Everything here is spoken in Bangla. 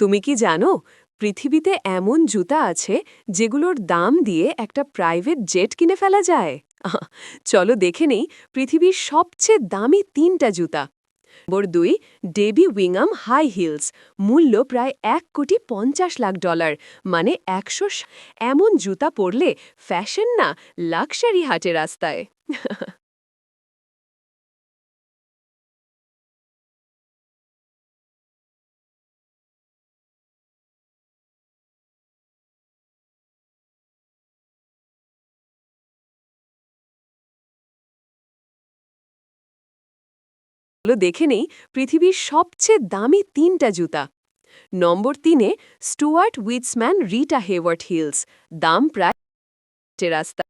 তুমি কি জানো, পৃথিবীতে এমন জুতা আছে যেগুলোর দাম দিয়ে একটা প্রাইভেট জেট কিনে ফেলা যায়? চলো দেখে নেই পৃথিবীর সবচেয়ে দামি তিনটা জুতা। নম্বর দুই, ডেবি উইংহাম হাই হিলস, মূল্য প্রায় এক কোটি পঞ্চাশ লাখ ডলার মানে একশো এমন জুতা পরলে ফ্যাশন না লাক্সারি হাটে রাস্তায়। দেখে নেই, পৃথিবীর সবচেয়ে দামি তিনটা জুতা। নম্বর তিনে Stuart Weitzman Rita Hayworth heels, দাম প্রায় রাস্তা